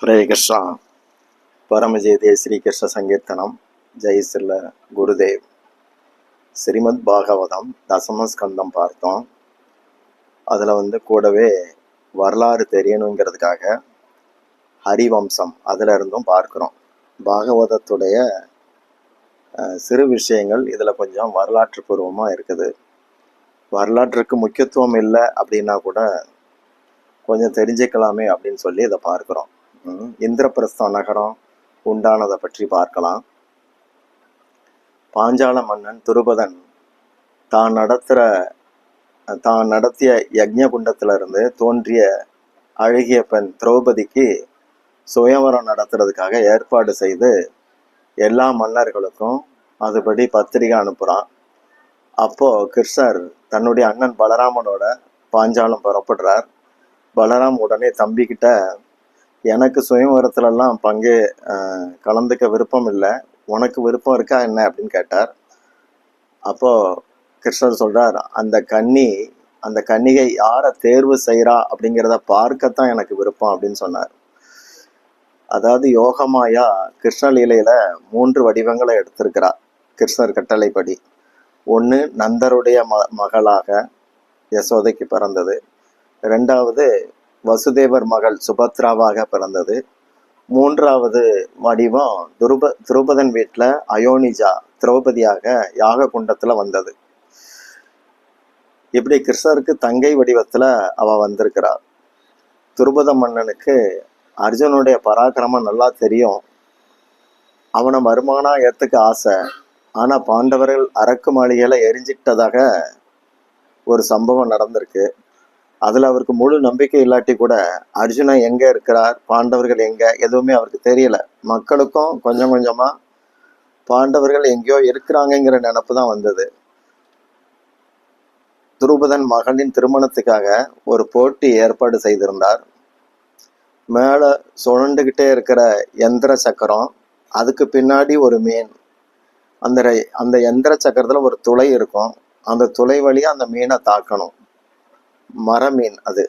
హరే కృష్ణ పరమజయదే శ్రీకృష్ణ సంకీర్తనం జయశ్రీల குருதேவ். ஸ்ரீமத் பாகவதம் தசமஸ்கந்தம் பார்த்தோம். அதில் வந்து கூடவே வரலாறு தெரியணுங்கிறதுக்காக ஹரிவம்சம் அதில் இருந்தும் பார்க்குறோம். பாகவதத்துடைய சிறு விஷயங்கள் இதில் கொஞ்சம் வரலாற்று பூர்வமாக இருக்குது. வரலாற்றுக்கு முக்கியத்துவம் இல்லை அப்படின்னா கூட கொஞ்சம் தெரிஞ்சுக்கலாமே அப்படின்னு சொல்லி இதை பார்க்குறோம். இந்திரபிரஸ்த நகரம் உண்டானதை பற்றி பார்க்கலாம். பாஞ்சால மன்னன் துருபதன் தான் நடத்துகிற தான் நடத்திய யஜ்ஞகுண்டத்துல இருந்து தோன்றிய அழகிய பெண் திரௌபதிக்கு சுயவரம் நடத்துறதுக்காக ஏற்பாடு செய்து எல்லா மன்னர்களுக்கும் அதுபடி பத்திரிகை அனுப்புகிறான் அப்போ கிருஷ்ணர் தன்னுடைய அண்ணன் பலராமனோட பாஞ்சாலம் புறப்படுறார். பலராம் உடனே தம்பிக்கிட்ட எனக்கு சுயவரத்துலலாம் பங்கு கலந்துக்க விருப்பம் இல்லை உனக்கு விருப்பம் இருக்கா என்ன அப்படின்னு கேட்டார். அப்போது கிருஷ்ணர் சொல்கிறார் அந்த கன்னி அந்த கன்னிகை யாரை தேர்வு செய்கிறா அப்படிங்கிறத பார்க்கத்தான் எனக்கு விருப்பம் அப்படின்னு சொன்னார். அதாவது யோகமாயா கிருஷ்ணலீலையில் மூன்று வடிவங்களை எடுத்திருக்கிறார் கிருஷ்ணர் கட்டளைப்படி. ஒன்று நந்தருடைய ம மகளாக யசோதைக்கு பிறந்தது. ரெண்டாவது வசுதேவர் மகள் சுபத்ராவாக பிறந்தது. மூன்றாவது வடிவம் துருப துருபதன் வீட்டில் அயோனிஜா திரௌபதியாக யாக குண்டத்தில் வந்தது. இப்படி கிருஷ்ணருக்கு தங்கை வடிவத்தில் அவ வந்திருக்கிறார் துருபத மன்னனுக்கு அர்ஜுனுடைய பராக்கிரமம் நல்லா தெரியும். அவனை மருமகனா ஏற்றுக்க ஆசை. ஆனால் பாண்டவர்கள் அரக்கு மாளிகையில் எரிஞ்சிட்டதாக ஒரு சம்பவம் நடந்திருக்கு. அதுல அவருக்கு முழு நம்பிக்கை இல்லாட்டி கூட அர்ஜுனன் எங்க இருக்கிறார்? பாண்டவர்கள் எங்க? எதுவுமே அவருக்கு தெரியல. மக்களுக்கும் கொஞ்சம் கொஞ்சமா பாண்டவர்கள் எங்கேயோ இருக்கிறாங்கங்கிற நினப்பு தான் வந்தது. துருபதன் மகனின் திருமணத்துக்காக ஒரு போட்டி ஏற்பாடு செய்திருந்தார். மேலே சுழண்டுகிட்டே இருக்கிற எந்திர சக்கரம் அதுக்கு பின்னாடி ஒரு மீன். அந்த அந்த எந்திர சக்கரத்தில் ஒரு துளை இருக்கும். அந்த துளை வழியாக அந்த மீனை தாக்கணும். மரமீன் அது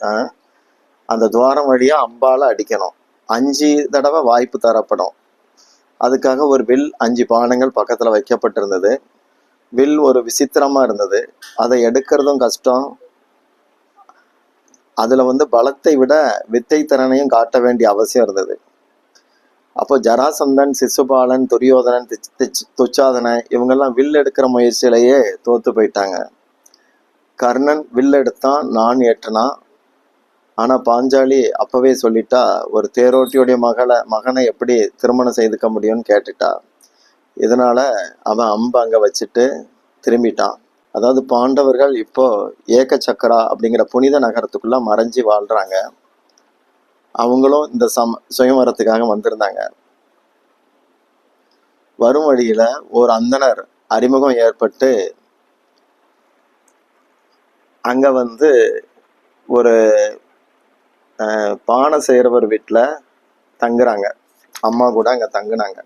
அந்த துவாரம் வழியா அம்பால அடிக்கணும். அஞ்சு தடவை வாய்ப்பு தரப்படும். அதுக்காக ஒரு வில் அஞ்சு பானங்கள் பக்கத்துல வைக்கப்பட்டிருந்தது. வில் ஒரு விசித்திரமா இருந்தது. அதை எடுக்கிறதும் கஷ்டம். அதுல வந்து பலத்தை விட வித்தை திறனையும் காட்ட வேண்டிய அவசியம் இருந்தது. அப்போ ஜராசந்தன் சிசுபாலன் துரியோதனன் துச்சாதனன் இவங்கெல்லாம் வில் எடுக்கிற முயற்சியிலேயே தோத்து போயிட்டாங்க. கர்ணன் வில் எடுத்தான் நான் ஏற்றினான் ஆனால் பாஞ்சாலி அப்பவே சொல்லிட்டா ஒரு தேரோட்டியுடைய மகளை மகனை எப்படி திருமணம் செய்துக்க முடியும்னு கேட்டுட்டா. இதனால அவன் அம்பு அங்கே வச்சுட்டு திரும்பிட்டான். அதாவது பாண்டவர்கள் இப்போ ஏக சக்கரா அப்படிங்கிற புனித நகரத்துக்குள்ள மறைஞ்சி வாழ்றாங்க. அவங்களும் இந்த சம சுயம்வரத்துக்காக வந்திருந்தாங்க. வரும் வழியில ஒரு அந்தணர் அறிமுகம் ஏற்பட்டு அங்கே வந்து ஒரு பானை செய்கிறவர் வீட்டில் தங்குறாங்க. அம்மா கூட அங்கே தங்குனாங்க.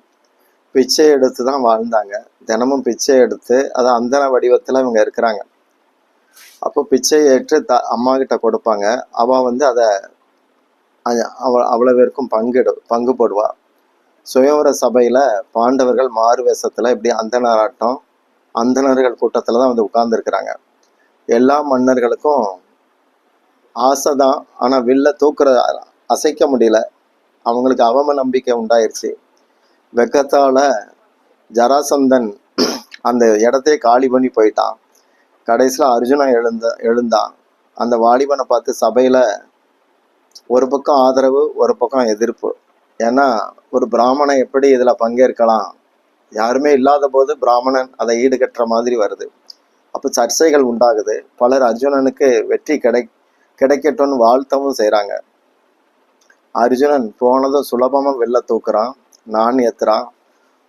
பிச்சை எடுத்து தான் வாழ்ந்தாங்க. தினமும் பிச்சை எடுத்து அது அந்தன வடிவத்தில் இவங்க இருக்கிறாங்க. அப்போ பிச்சை ஏற்று த அம்மா கிட்ட கொடுப்பாங்க. அவள் வந்து அதை அவ அவ்வளோ பேருக்கும் பங்கிடு பங்கு போடுவா. சுயவர சபையில் பாண்டவர்கள் மாறு வேஷத்தில் இப்படி அந்தனராட்டம் அந்தணர்கள் கூட்டத்தில் தான் வந்து உட்கார்ந்துருக்குறாங்க. எல்லா மன்னர்களுக்கும் ஆசை தான் ஆனால் வில்ல தூக்குற அசைக்க முடியல. அவங்களுக்கு அவம நம்பிக்கை உண்டாயிருச்சு. வெக்கத்தால் ஜராசந்தன் அந்த இடத்தையே காலி பண்ணி போயிட்டான். கடைசியில் அர்ஜுனன் எழுந்த எழுந்தான். அந்த வாலிபனை பார்த்து சபையில் ஒரு பக்கம் ஆதரவு ஒரு பக்கம் எதிர்ப்பு. ஏன்னா ஒரு பிராமணன் எப்படி இதில் பங்கேற்கலாம்? யாருமே இல்லாத போது பிராமணன் அதை ஈடுகட்டுற மாதிரி வருது. அப்போ சர்ச்சைகள் உண்டாகுது. பலர் அர்ஜுனனுக்கு வெற்றி கிடை கிடைக்கட்டும்னு வாழ்த்தவும் செய்கிறாங்க அர்ஜுனன் போனதும் சுலபமாக வெளில தூக்குறான் நான் ஏத்துறான்.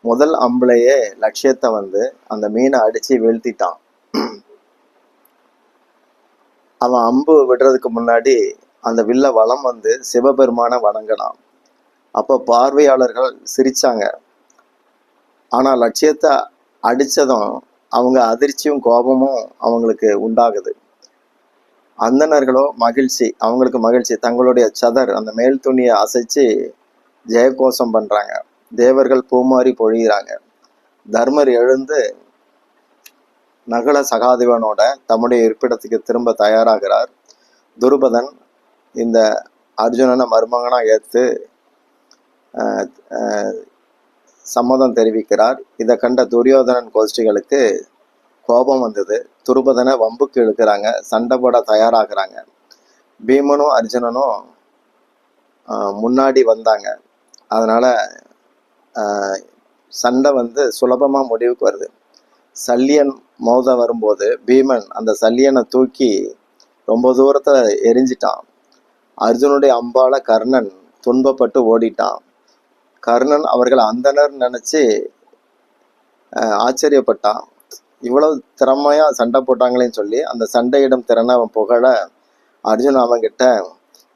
முதல் அம்புலையே லட்சியத்தை வந்து அந்த மீனை அடிச்சு வீழ்த்திட்டான். அவன் அம்பு விடுறதுக்கு முன்னாடி அந்த வில்ல வளம் வந்து சிவபெருமான வணங்கினான். அப்போ பார்வையாளர்கள் சிரிச்சாங்க. ஆனா லட்சியத்தை அடிச்சதும் அவங்க அதிர்ச்சியும் கோபமும் அவங்களுக்கு உண்டாகுது. அந்தணர்களோ மகிழ்ச்சி அவங்களுக்கு மகிழ்ச்சி. தங்களுடைய சதர் அந்த மேல் துணியை அசைச்சு ஜெயகோஷம் பண்றாங்க. தேவர்கள் பூமாரி பொழிகிறாங்க தர்மர் எழுந்து நகல சகாதேவனோட தம்முடைய இருப்பிடத்துக்கு திரும்ப தயாராகிறார். துருபதன் இந்த அர்ஜுனனை மருமகனா ஏற்று சம்மதம் தெரிவிக்கிறார். இதை கண்ட துரியோதனன் கோஷ்டிகளுக்கு கோபம் வந்தது. துருபதனை வம்புக்கு இழுக்கிறாங்க. சண்டை போட தயாராகிறாங்க. பீமனும் அர்ஜுனனும் முன்னாடி வந்தாங்க. அதனால் சண்டை வந்து சுலபமாக முடிவுக்கு வருது. சல்லியன் மோத வரும்போது பீமன் அந்த சல்லியனை தூக்கி ரொம்ப தூரத்தில் எரிஞ்சிட்டான். அர்ஜுனுடைய அம்பால கர்ணன் துன்பப்பட்டு ஓடிட்டான். கர்ணன் அவர்கள் அந்தனர் நினைச்சு ஆச்சரியப்பட்டான். இவ்வளவு திறமையா சண்டை போட்டாங்களேன்னு சொல்லி அந்த சண்டையிடும் திறனை அவன் புகழ அர்ஜுன் அவன்கிட்ட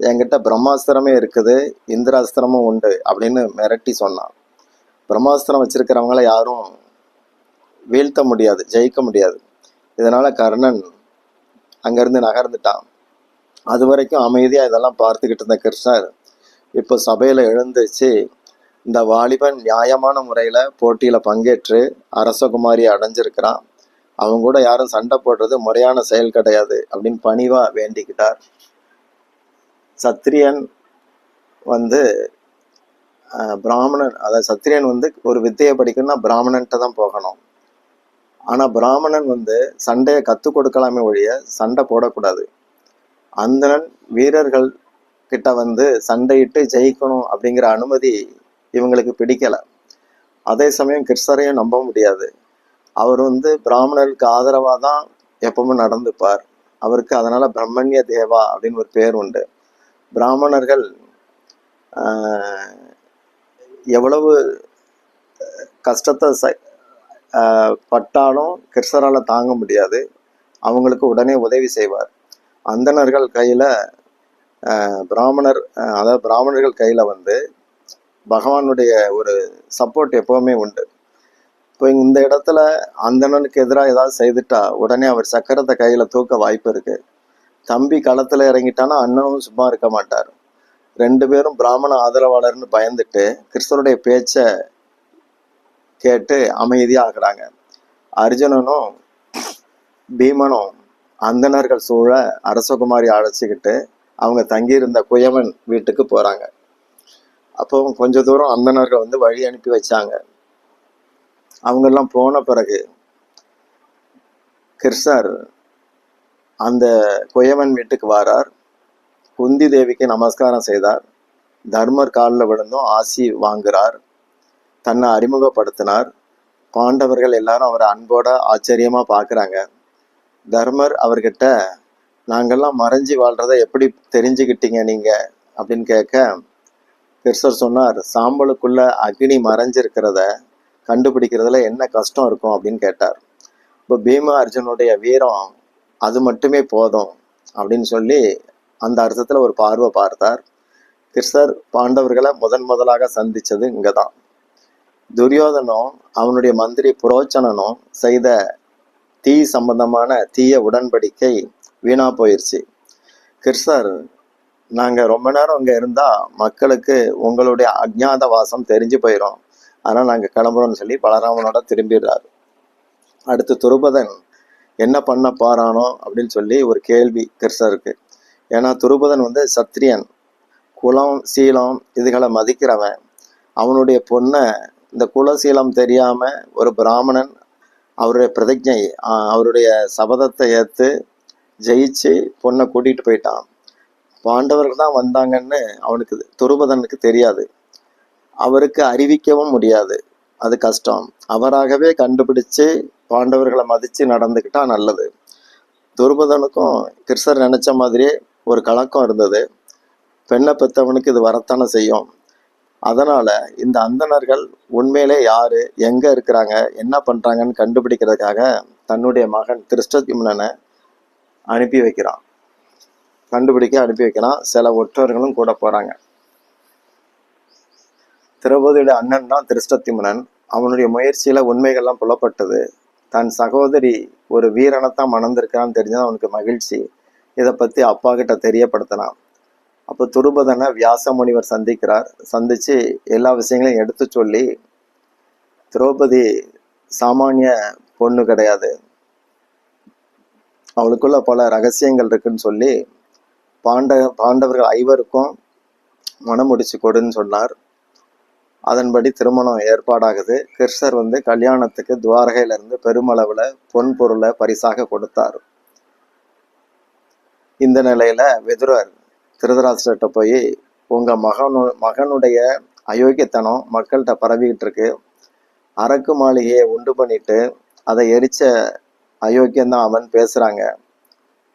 என்கிட்ட பிரம்மாஸ்திரமே இருக்குது இந்திராஸ்திரமும் உண்டு அப்படின்னு மிரட்டி சொன்னான். பிரம்மாஸ்திரம் வச்சிருக்கிறவங்கள யாரும் வீழ்த்த முடியாது ஜெயிக்க முடியாது. இதனால கர்ணன் அங்கிருந்து நகர்ந்துட்டான். அது வரைக்கும் அமைதியா இதெல்லாம் பார்த்துக்கிட்டு இருந்த கிருஷ்ணர் இப்போ சபையில எழுந்துச்சு இந்த வாலிபன் நியாயமான முறையில போட்டியில பங்கேற்று அரசகுமாரியை அடைஞ்சிருக்கிறான். அவங்க கூட யாரும் சண்டை போடுறது முறையான செயல் கிடையாது அப்படின்னு பணிவா வேண்டிக்கிட்டார். சத்திரியன் வந்து ஆஹ், பிராமணன் அதாவது சத்திரியன் வந்து ஒரு வித்தையை படிக்கணும்னா பிராமணன்ட்ட தான் போகணும். ஆனா பிராமணன் வந்து சண்டையை கற்றுக் கொடுக்கலாமே ஒழிய சண்டை போடக்கூடாது. அந்தணன் வீரர்கள் கிட்ட வந்து சண்டையிட்டு ஜெயிக்கணும் அப்படிங்கிற அனுமதி இவங்களுக்கு பிடிக்கலை. அதே சமயம் கிருஷ்ணரையும் நம்ப முடியாது. அவர் வந்து பிராமணருக்கு ஆதரவாக தான் எப்பவும் நடந்துப்பார். அவருக்கு அதனால் பிரம்மண்ய தேவா அப்படின்னு ஒரு பேர் உண்டு. பிராமணர்கள் எவ்வளவு கஷ்டத்தை ச- பட்டாலும் கிருஷ்ணரால் தாங்க முடியாது. அவங்களுக்கு உடனே உதவி செய்வார். அந்தணர்கள் கையில் பிராமணர் அதாவது பிராமணர்கள் கையில் வந்து பகவானுடைய ஒரு சப்போர்ட் எப்போவுமே உண்டு. இப்போ இந்த இடத்துல அந்தணனுக்கு எதிராக ஏதாவது செய்துட்டா உடனே அவர் சக்கரத்தை கையில் தூக்க வாய்ப்பு இருக்குது தம்பி களத்தில் இறங்கிட்டானா அண்ணனும் சும்மா இருக்க மாட்டார். ரெண்டு பேரும் பிராமண ஆதரவாளர்னு பயந்துட்டு கிருஷ்ணருடைய பேச்சை கேட்டு அமைதியாகிறாங்க. அர்ஜுனனும் பீமனும் அந்தணர்கள் சூழ அரசகுமாரி அழைச்சிக்கிட்டு அவங்க தங்கியிருந்த குயவன் வீட்டுக்கு போகிறாங்க அப்போ கொஞ்ச தூரம் அந்தணர்கள் வந்து வழி அனுப்பி வச்சாங்க. அவங்கெல்லாம் போன பிறகு கிருஷ்ணர் அந்த குயவன் வீட்டுக்கு வாரார். குந்தி தேவிக்கு நமஸ்காரம் செய்தார். தர்மர் காலில் விழுந்தும் ஆசி வாங்குறார். தன்னை அறிமுகப்படுத்தினார். பாண்டவர்கள் எல்லாரும் அவரை அன்போட ஆச்சரியமா பார்க்குறாங்க. தர்மர் அவர்கிட்ட நாங்கெல்லாம் மறைஞ்சு வாழ்றதை எப்படி தெரிஞ்சுக்கிட்டீங்க நீங்க? அப்படின்னு கேட்க கிருஷ்ணர் சொன்னார் சாம்பலுக்குள்ள அக்னி மறைஞ்சிருக்கிறத கண்டுபிடிக்கிறதுல என்ன கஷ்டம் இருக்கும்? அப்படின்னு கேட்டார். இப்போ பீம அர்ஜுனுடைய வீரம் அது மட்டுமே போதும் அப்படின்னு சொல்லி அந்த அர்த்தத்தில் ஒரு பார்வை பார்த்தார். கிருஷ்ணர் பாண்டவர்களை முதன் முதலாக சந்தித்தது இங்கே தான் துரியோதனும் அவனுடைய மந்திரி புரோச்சனனும் செய்த தீ சம்பந்தமான தீய உடன்படிக்கை வீணா போயிடுச்சு கிருஷ்ணர் நாங்கள் ரொம்ப நேரம் இங்கே இருந்தால் மக்களுக்கு உங்களுடைய அஜ்ஞாத வாசம் தெரிஞ்சு போயிடும் ஆனால் நாங்கள் கிளம்புறோம்னு சொல்லி பலராமனோட திரும்பிடுறாரு. அடுத்து துருபதன் என்ன பண்ண பாரானோ அப்படின்னு சொல்லி ஒரு கேள்வி கிருஷ்ணருக்கு ஏன்னா துருபதன் வந்து சத்திரியன். குலம் சீலம் இதுகளை மதிக்கிறவன். அவனுடைய பொண்ணை இந்த குலசீலம் தெரியாமல் ஒரு பிராமணன் அவருடைய பிரதிஜை அவருடைய சபதத்தை ஏற்று ஜெயிச்சு பொண்ணை கூட்டிகிட்டு போயிட்டான். பாண்டவர்கள் தான் வந்தாங்கன்னு அவனுக்கு துருபதனுக்கு தெரியாது. அவருக்கு அறிவிக்கவும் முடியாது. அது கஷ்டம். அவராகவே கண்டுபிடிச்சு பாண்டவர்களை மதிச்சு நடந்துக்கிட்டா நல்லது. துருபதனுக்கும் கிருஷ்ணர் நினைச்ச மாதிரியே ஒரு கலக்கம் இருந்தது. பெண்ணை பெற்றவனுக்கு இது வரத்தானே செய்யும். அதனால இந்த அந்தணர்கள் உண்மையிலே யாரு எங்க இருக்கிறாங்க என்ன பண்றாங்கன்னு கண்டுபிடிக்கிறதுக்காக தன்னுடைய மகன் திருஷ்டத்யும்னனை அனுப்பி வைக்கிறான். கண்டுபிடிக்க அனுப்பி வைக்கிறான் சில ஒற்றர்களும் கூட போகிறாங்க திரௌபதியோட அண்ணன் தான் திருஷ்டத்திமனன் அவனுடைய முயற்சியில் உண்மைகள்லாம் புலப்பட்டது. தன் சகோதரி ஒரு வீரனைத்தான் மணந்திருக்கான்னு தெரிஞ்சது அவனுக்கு மகிழ்ச்சி. இதை பற்றி அப்பா கிட்ட தெரியப்படுத்தினான் அப்போ துருபதனை வியாச முனிவர் சந்திக்கிறார். சந்தித்து எல்லா விஷயங்களையும் எடுத்து சொல்லி திரௌபதி சாமானிய பொண்ணு கிடையாது. அவளுக்குள்ள பல ரகசியங்கள் இருக்குன்னு சொல்லி பாண்ட பாண்டவர்கள் ஐவருக்கும் மனம் முடிச்சு கொடுன்னு சொன்னார். அதன்படி திருமணம் ஏற்பாடாகுது. கிருஷ்ணர் வந்து கல்யாணத்துக்கு துவாரகையிலிருந்து பெருமளவில் பொன் பொருளை பரிசாக கொடுத்தார். இந்த நிலையில விதுரர் திருதராசர்கிட்ட போய் உங்க மகனு மகனுடைய அயோக்கியத்தனம் மக்கள்கிட்ட பரவிக்கிட்டு இருக்கு. அரக்கு மாளிகையை உண்டு பண்ணிட்டு அதை எரிச்ச அயோக்கியம்தான் அவன் பேசுறாங்க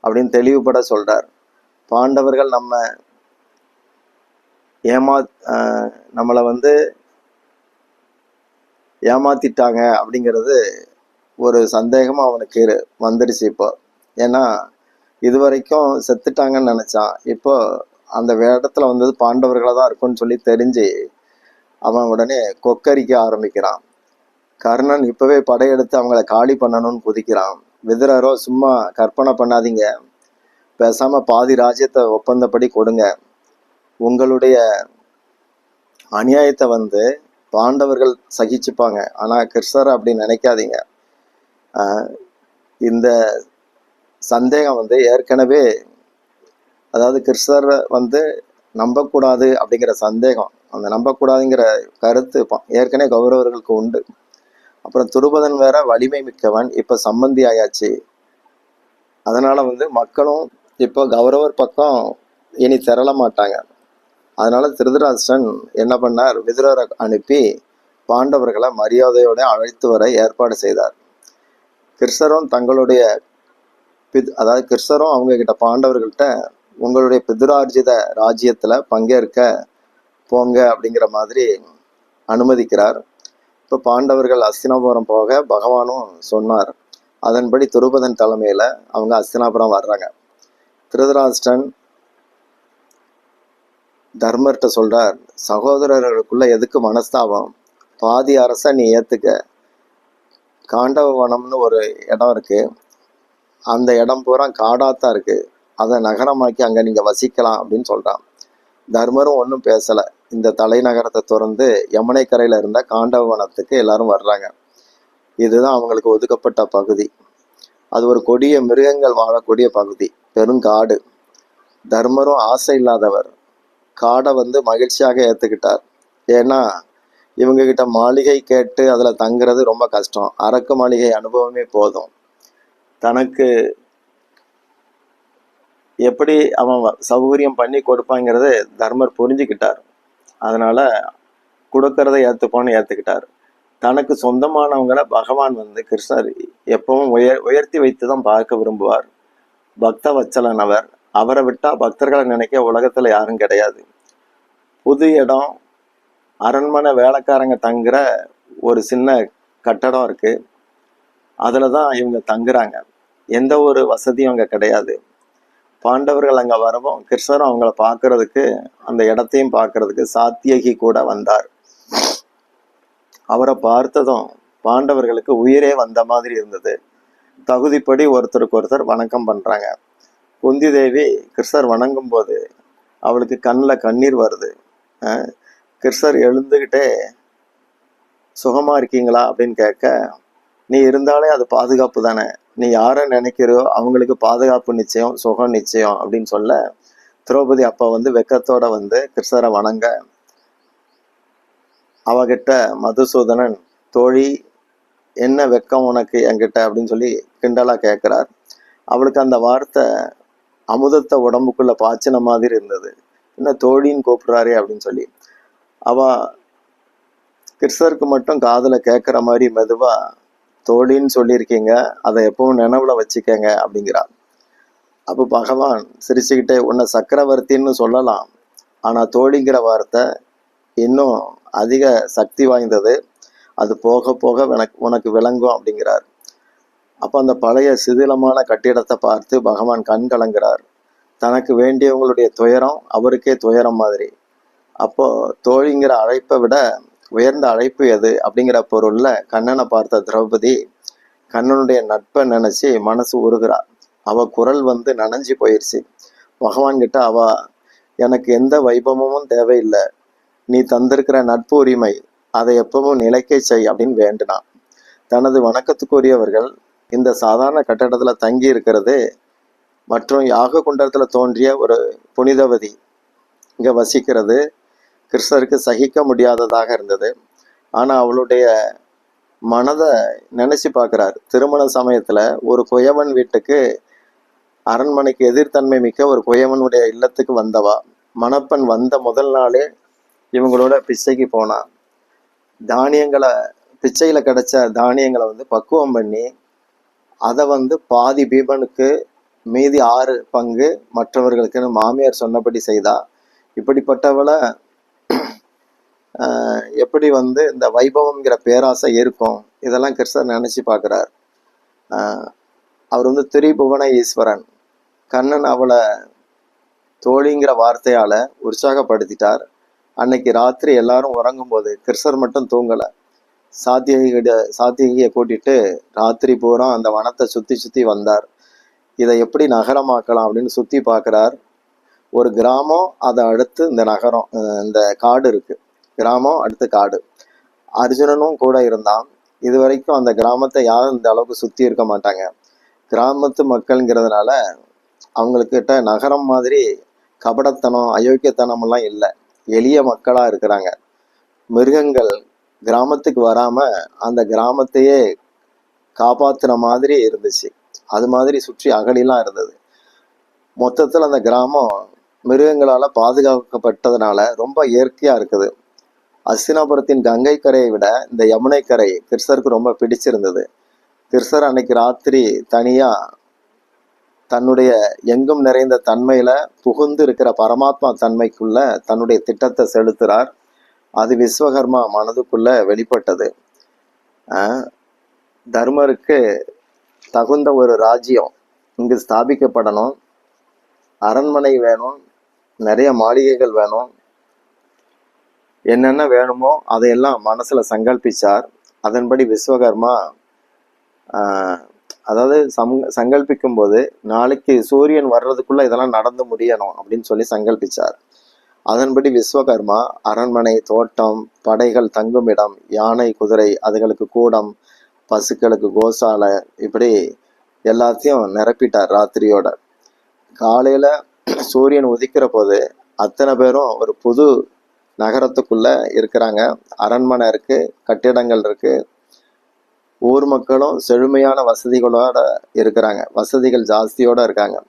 அப்படின்னு தெளிவுபட சொல்றார். பாண்டவர்கள் நம்ம ஏமா ஆஹ் நம்மளை வந்து ஏமாத்திட்டாங்க அப்படிங்கிறது ஒரு சந்தேகமாக அவனுக்கு வந்துடுச்சு இப்போ. ஏன்னா இது வரைக்கும் செத்துட்டாங்கன்னு நினைச்சான். இப்போ அந்த இடத்துல வந்தது பாண்டவர்களாக தான் இருக்கும்னு சொல்லி தெரிஞ்சு அவன் உடனே கொக்கரிக்க ஆரம்பிக்கிறான். கர்ணன் இப்பவே படையெடுத்து அவங்கள காலி பண்ணணும்னு குதிக்கிறான். விதுரரோ சும்மா கற்பனை பண்ணாதீங்க. பேசாமல் பாதி ராஜ்யத்தை ஒப்பந்தப்படி கொடுங்க. உங்களுடைய அநியாயத்தை வந்து பாண்டவர்கள் சகிச்சுப்பாங்க. ஆனால் கிருஷ்ணர் அப்படி நினைக்காதீங்க. இந்த சந்தேகம் வந்து ஏற்கனவே அதாவது கிருஷ்ணர் வந்து நம்பக்கூடாது அப்படிங்கிற சந்தேகம் அந்த நம்பக்கூடாதுங்கிற கருத்து ஏற்கனவே கௌரவர்களுக்கு உண்டு. அப்புறம் துருபதன் வேற வலிமை மிக்கவன் இப்போ சம்பந்தி ஆயாச்சு. அதனால் வந்து மக்களும் இப்போ கௌரவர் பக்கம் இனி திரள மாட்டாங்க. அதனால திருதராசன் என்ன பண்ணார்? விதுரரை அனுப்பி பாண்டவர்களை மரியாதையோடு அழைத்து வர ஏற்பாடு செய்தார். கிருஷ்ணரும் தங்களுடைய பித் அதாவது கிருஷ்ணரும் அவங்கக்கிட்ட பாண்டவர்கள்ட்ட உங்களுடைய பிதுரார்ஜித ராஜ்யத்தில் பங்கேற்க போங்க அப்படிங்கிற மாதிரி அனுமதிக்கிறார். இப்போ பாண்டவர்கள் அஸ்தினாபுரம் போக பகவானும் சொன்னார். அதன்படி துருபதன் தலைமையில் அவங்க அஸ்தினாபுரம் வர்றாங்க. திருதராஷ்டன் தர்மர்கிட்ட சொல்றார் சகோதரர்களுக்குள்ள எதுக்கு மனஸ்தாபம்? பாதி அரச நீ ஏத்துக்க. காண்டவ வனம்னு ஒரு இடம் இருக்கு. அந்த இடம் பூரா காடாத்தான் இருக்கு. அதை நகரமாக்கி அங்க நீங்க வசிக்கலாம் அப்படின்னு சொல்றான். தர்மரும் ஒன்றும் பேசல. இந்த தலைநகரத்தை திறந்து யமுனை கரையில இருந்த காண்டவ வனத்துக்கு எல்லாரும் வர்றாங்க. இதுதான் அவங்களுக்கு ஒதுக்கப்பட்ட பகுதி. அது ஒரு கொடிய மிருகங்கள் வாழக்கூடிய பகுதி. பெருங்காடு. தர்மரும் ஆசை இல்லாதவர். காடை வந்து மகிழ்ச்சியாக ஏத்துக்கிட்டார். ஏன்னா இவங்க கிட்ட மாளிகை கேட்டு அதுல தங்குறது ரொம்ப கஷ்டம். அரக்கு மாளிகை அனுபவமே போதும். தனக்கு எப்படி அவன் சௌகரியம் பண்ணி கொடுப்பாங்கிறத தர்மர் புரிஞ்சுக்கிட்டார். அதனால கொடுக்கறத ஏத்துப்போன்னு ஏத்துக்கிட்டார். தனக்கு சொந்தமானவங்களை பகவான் வந்து கிருஷ்ணர் எப்பவும் உயர் உயர்த்தி வைத்து தான் பார்க்க விரும்புவார். பக்த வச்சலன் அவர் அவரை விட்டா பக்தர்களை நினைக்க உலகத்துல யாரும் கிடையாது. புது இடம் அரண்மனை வேலைக்காரங்க தங்குற ஒரு சின்ன கட்டடம் இருக்கு. அதில் தான் இவங்க தங்குறாங்க. எந்த ஒரு வசதியும் அங்க கிடையாது. பாண்டவர்கள் அங்க வரவும் கிருஷ்ணரும் அவங்கள பார்க்கறதுக்கு அந்த இடத்தையும் பார்க்கறதுக்கு சாத்தியகி கூட வந்தார். அவரை பார்த்ததும் பாண்டவர்களுக்கு உயிரே வந்த மாதிரி இருந்தது. தகுதிப்படி ஒருத்தருக்கு ஒருத்தர் வணக்கம் பண்றாங்க. குந்தி தேவி கிருஷ்ணர் வணங்கும் போது அவளுக்கு கண்ணில் கண்ணீர் வருது. அஹ் கிருஷ்ணர் எழுந்துக்கிட்டே சுகமா இருக்கீங்களா? அப்படின்னு கேட்க நீ இருந்தாலே அது பாதுகாப்பு தானே. நீ யாரை நினைக்கிறியோ அவங்களுக்கு பாதுகாப்பு நிச்சயம் சுகம் நிச்சயம் அப்படின்னு சொல்ல திரௌபதி அப்பா வந்து வெக்கத்தோட வந்து கிருஷ்ணரை வணங்க அவகிட்ட மதுசூதனன் தோழி என்ன வெக்கம் உனக்கு என்கிட்ட? அப்படின்னு சொல்லி கிண்டலா கேட்குறார் அவளுக்கு அந்த வார்த்தை அமுதத்தை உடம்புக்குள்ள பாய்ச்சின மாதிரி இருந்தது. என்ன தோழின்னு கூப்பிடுறாரே? அப்படின்னு சொல்லி. அவ கிருஷ்ணருக்கு மட்டும் காதல கேட்குற மாதிரி மெதுவா தோழின்னு சொல்லியிருக்கீங்க. அதை எப்பவும் நினைவுல வச்சுக்கங்க அப்படிங்கிறா அப்போ பகவான் சிரிச்சுக்கிட்டே உன்னை சக்கரவர்த்தின்னு சொல்லலாம். ஆனா தோழிங்கிற வார்த்தை இன்னும் அதிக சக்தி வாய்ந்தது. அது போக போக வனக் உனக்கு விளங்கும் அப்படிங்கிறார். அப்போ அந்த பழைய சிதிலமான கட்டிடத்தை பார்த்து பகவான் கண் கலங்கிறார். தனக்கு வேண்டியவங்களுடைய துயரம் அவருக்கே துயரம் மாதிரி. அப்போ தோழிங்கிற அழைப்பை விட உயர்ந்த அழைப்பு எது அப்படிங்கிற பொருளில் கண்ணனை பார்த்த திரௌபதி கண்ணனுடைய நட்பை நினச்சி மனசு உருகிறா அவ குரல் வந்து நனைஞ்சு போயிடுச்சு பகவான் கிட்ட அவ எனக்கு எந்த வைபவமும் தேவையில்லை. நீ தந்திருக்கிற நட்பு உரிமை அதை எப்பவும் நிலைக்க செய் அப்படின்னு வேண்டினான். தனது வணக்கத்துக்குரியவர்கள் இந்த சாதாரண கட்டடத்துல தங்கி இருக்கிறது மற்றும் யாக குண்டத்துல தோன்றிய ஒரு புனிதவதி இங்க வசிக்கிறது. கிருஷ்ணருக்கு சகிக்க முடியாததாக இருந்தது. ஆனா அவளுடைய மனதை நினைச்சு பார்க்குறார் திருமண சமயத்துல ஒரு குயவன் வீட்டுக்கு அரண்மனைக்கு எதிர்த்தன்மை மிக்க ஒரு குயவனுடைய இல்லத்துக்கு வந்தவா. மணப்பெண் வந்த முதல் நாளே இவங்களோட பிச்சைக்கு போனான். தானியங்களை பிச்சையில் கிடைச்ச தானியங்களை வந்து பக்குவம் பண்ணி அதை வந்து பாதி பீபனுக்கு மீதி ஆறு பங்கு மற்றவர்களுக்குன்னு மாமியார் சொன்னபடி செய்தா. இப்படிப்பட்டவளை எப்படி வந்து இந்த வைபவம்ங்கிற பேராசை இருக்கும் இதெல்லாம் கிருஷ்ணர் நினச்சி பார்க்குறார். அவர் வந்து திரிபுவன ஈஸ்வரன் கண்ணன் அவளை தோழிங்கிற வார்த்தையால் உற்சாகப்படுத்திட்டார். அன்னைக்கு ராத்திரி எல்லாரும் உறங்கும்போது கிருஷ்ணர் மட்டும் தூங்கல. சாத்தியகிட சாத்தியகியை கூட்டிட்டு ராத்திரி பூரா அந்த வனத்தை சுத்தி சுத்தி வந்தார். இதை எப்படி நகரமாக்கலாம் அப்படின்னு சுத்தி பார்க்குறார் ஒரு கிராமம் அதை அடுத்து இந்த நகரம் இந்த காடு இருக்கு. கிராமம் அடுத்து காடு. அர்ஜுனனும் கூட இருந்தான். இது வரைக்கும் அந்த கிராமத்தை யாரும் இந்த அளவுக்கு சுத்தி இருக்க மாட்டாங்க. கிராமத்து மக்கள்ங்கிறதுனால அவங்களுக்கிட்ட நகரம் மாதிரி கபடத்தனம் அயோக்கியத்தனம் எல்லாம் இல்லை. எளிய மக்களா இருக்கிறாங்க. மிருகங்கள் கிராமத்துக்கு வராம அந்த கிராமத்தையே காப்பாற்றுன மாதிரி இருந்துச்சு. அது மாதிரி சுற்றி அகலிலாம் இருந்தது. மொத்தத்தில் அந்த கிராமம் மிருகங்களால பாதுகாக்கப்பட்டதுனால ரொம்ப இயற்கையா இருக்குது. அஸ்தினாபுரத்தின் கங்கை கரையை விட இந்த யமுனை கரை கிருஷ்ணருக்கு ரொம்ப பிடிச்சிருந்தது. கிருஷ்ணர் அன்னைக்கு ராத்திரி தனியா தன்னுடைய எங்கும் நிறைந்த தன்மையில் புகுந்து இருக்கிற பரமாத்மா தன்மைக்குள்ள தன்னுடைய திட்டத்தை செலுத்துகிறார் அது விஸ்வகர்மா மனதுக்குள்ள வெளிப்பட்டது. தர்மருக்கு தகுந்த ஒரு ராஜ்யம் இங்கு ஸ்தாபிக்கப்படணும். அரண்மனை வேணும் நிறைய மாளிகைகள் வேணும். என்னென்ன வேணுமோ அதையெல்லாம் மனசில் சங்கல்பிச்சார். அதன்படி விஸ்வகர்மா அதாவது சம் சங்கல்பிக்கும் போது நாளைக்கு சூரியன் வர்றதுக்குள்ள இதெல்லாம் நடந்து முடியணும் அப்படின்னு சொல்லி சங்கல்பிச்சார். அதன்படி விஸ்வகர்மா அரண்மனை தோட்டம் படைகள் தங்குமிடம் யானை குதிரை அதுகளுக்கு கூடம் பசுக்களுக்கு கோசாலை இப்படி எல்லாத்தையும் நிரப்பிட்டார் ராத்திரியோட. காலையில சூரியன் உதிக்கிற போது அத்தனை பேரும் ஒரு புது நகரத்துக்குள்ள இருக்கிறாங்க. அரண்மனை இருக்கு கட்டிடங்கள் இருக்கு ஊர் மக்களும் செழுமையான வசதிகளோட இருக்கிறாங்க. வசதிகள் ஜாஸ்தியோட இருக்காங்க.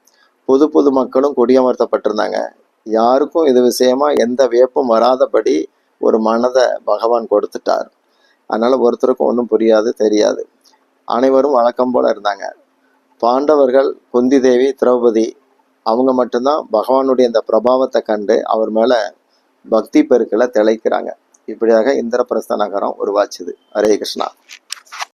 புது புது மக்களும் குடியமர்த்தப்பட்டிருந்தாங்க. யாருக்கும் இது விஷயமா எந்த வியப்பும் வராதபடி ஒரு மனதை பகவான் கொடுத்துட்டார். அதனால ஒருத்தருக்கும் ஒன்றும் புரியாது தெரியாது. அனைவரும் வழக்கம் போல இருந்தாங்க. பாண்டவர்கள் குந்தி தேவி திரௌபதி அவங்க மட்டும்தான் பகவானுடைய இந்த பிரபாவத்தை கண்டு அவர் மேல பக்தி பெருக்கில் திளைக்கிறாங்க. இப்படியாக இந்திரபிரஸ்த நகரம் உருவாச்சுது. ஹரே கிருஷ்ணா.